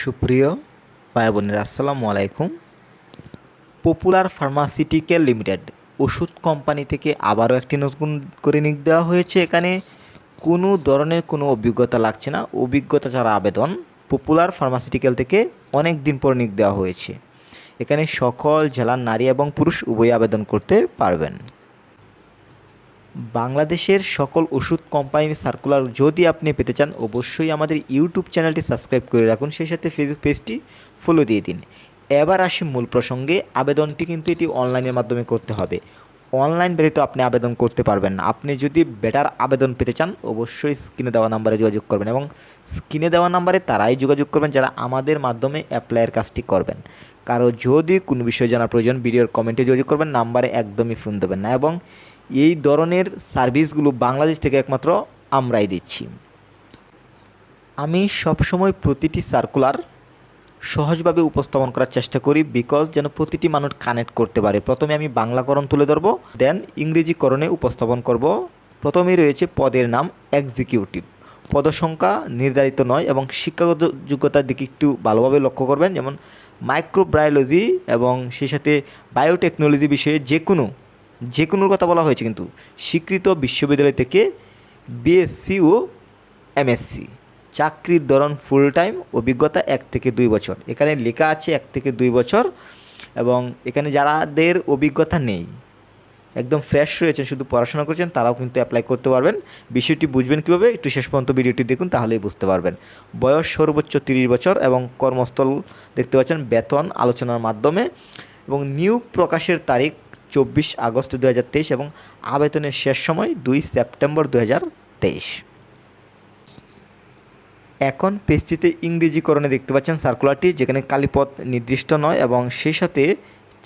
সুপ্রিয় ভাই বোনেরা, আসসালামু আলাইকুম। পপুলার ফার্মাসিউটিক্যাল লিমিটেড ওষুধ কোম্পানি থেকে আবারও একটি নতুন করে নিয়োগ দেওয়া হয়েছে। এখানে কোনো ধরনের কোনো অভিজ্ঞতা লাগছে না। অভিজ্ঞতা ছাড়া আবেদন পপুলার ফার্মাসিউটিক্যাল থেকে অনেক দিন পর নিয়োগ দেওয়া হয়েছে। এখানে সকল জেলার নারী এবং পুরুষ উভয় আবেদন করতে পারবেন। বাংলাদেশের সকল ওষুধ কোম্পানির সার্কুলার যদি আপনি পেতে চান, অবশ্যই আমাদের ইউটিউব চ্যানেলটি সাবস্ক্রাইব করে রাখুন। সেই সাথে ফেসবুক পেজটি ফলো দিয়ে দিন। এবার আসি মূল প্রসঙ্গে। আবেদনটি কিন্তু এটি অনলাইনের মাধ্যমে করতে হবে। অনলাইন ব্যতীত আপনি আবেদন করতে পারবেন না। আপনি যদি বেটার আবেদন পেতে চান, অবশ্যই স্ক্রিনে দেওয়া নাম্বারে যোগাযোগ করবেন এবং স্ক্রিনে দেওয়া নাম্বারে তারাই যোগাযোগ করবেন যারা আমাদের মাধ্যমে অ্যাপ্লাইয়ের কাজটি করবেন। কারও যদি কোনো বিষয় জানার প্রয়োজন ভিডিওর কমেন্টে যোগাযোগ করবেন নাম্বারে একদমই ফোন দেবেন না এবং এই ধরনের সার্ভিসগুলো বাংলাদেশ থেকে একমাত্র আমরাই দিচ্ছি। আমি সবসময় প্রতিটি সার্কুলার সহজভাবে উপস্থাপন করার চেষ্টা করি বিকজ যেন প্রতিটি মানুষ কানেক্ট করতে পারে। প্রথমে আমি বাংলাকরণ তুলে ধরবো দেন ইংরেজিকরণে উপস্থাপন করব। প্রথমেই রয়েছে পদের নাম এক্সিকিউটিভ পদসংখ্যা নির্ধারিত নয় এবং শিক্ষাগত যোগ্যতার দিকে একটু ভালোভাবে লক্ষ্য করবেন, যেমন মাইক্রোবায়োলজি এবং সেই সাথে বায়োটেকনোলজি বিষয়ে যে কোনো যে কোনোর কথা বলা হয়েছে কিন্তু স্বীকৃত বিশ্ববিদ্যালয় থেকে বিএসসি ও এমএসসি। চাকরির ধরন ফুল টাইম অভিজ্ঞতা এক থেকে দুই বছর। এখানে লেখা আছে এক থেকে দুই বছর এবং এখানে যারাদের অভিজ্ঞতা নেই, একদম ফ্রেশ রয়েছেন, শুধু পড়াশোনা করছেন, তারাও কিন্তু অ্যাপ্লাই করতে পারবেন। বিষয়টি বুঝবেন কীভাবে? একটু শেষ পর্যন্ত ভিডিওটি দেখুন, তাহলেই বুঝতে পারবেন। বয়স সর্বোচ্চ তিরিশ বছর এবং কর্মস্থল দেখতে পাচ্ছেন বেতন আলোচনার মাধ্যমে এবং নিয়োগ প্রকাশের তারিখ চব্বিশ আগস্ট দু হাজার তেইশ এবং আবেদনের শেষ সময় দুই সেপ্টেম্বর দু হাজার তেইশ। এখন পেজটিতে ইংরেজিকরণে দেখতে পাচ্ছেন সার্কুলারটি যেখানে কালীপথ নির্দিষ্ট নয় এবং সেই সাথে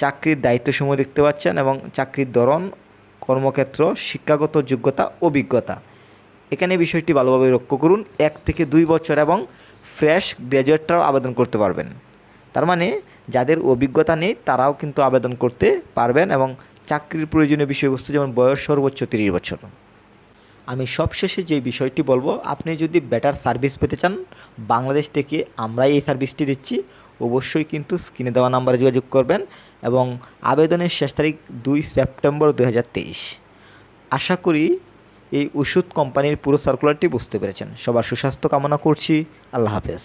চাকরির দায়িত্বসমূহ দেখতে পাচ্ছেন এবং চাকরির ধরন, কর্মক্ষেত্র, শিক্ষাগত যোগ্যতা, অভিজ্ঞতা। এখানে বিষয়টি ভালোভাবে লক্ষ্য করুন, এক থেকে দুই বছর এবং ফ্রেশ গ্র্যাজুয়েটরাও আবেদন করতে পারবেন। তার মানে যাদের অভিজ্ঞতা নেই, তারাও কিন্তু আবেদন করতে পারবেন এবং চাকরির প্রয়োজনীয় বিষয়বস্তু যেমন বয়স সর্বোচ্চ তিরিশ বছর। আমি সবশেষে যে বিষয়টি বলব, আপনি যদি বেটার সার্ভিস পেতে চান, বাংলাদেশ থেকে আমরাই এই সার্ভিসটি দিচ্ছি, অবশ্যই কিন্তু স্ক্রিনে দেওয়া নাম্বারে যোগাযোগ করবেন এবং আবেদনের শেষ তারিখ দুই সেপ্টেম্বর দু হাজার তেইশ। আশা করি এই ওষুধ কোম্পানির পুরো সার্কুলারটি বুঝতে পেরেছেন। সবার সুস্বাস্থ্য কামনা করছি। আল্লাহ হাফেজ।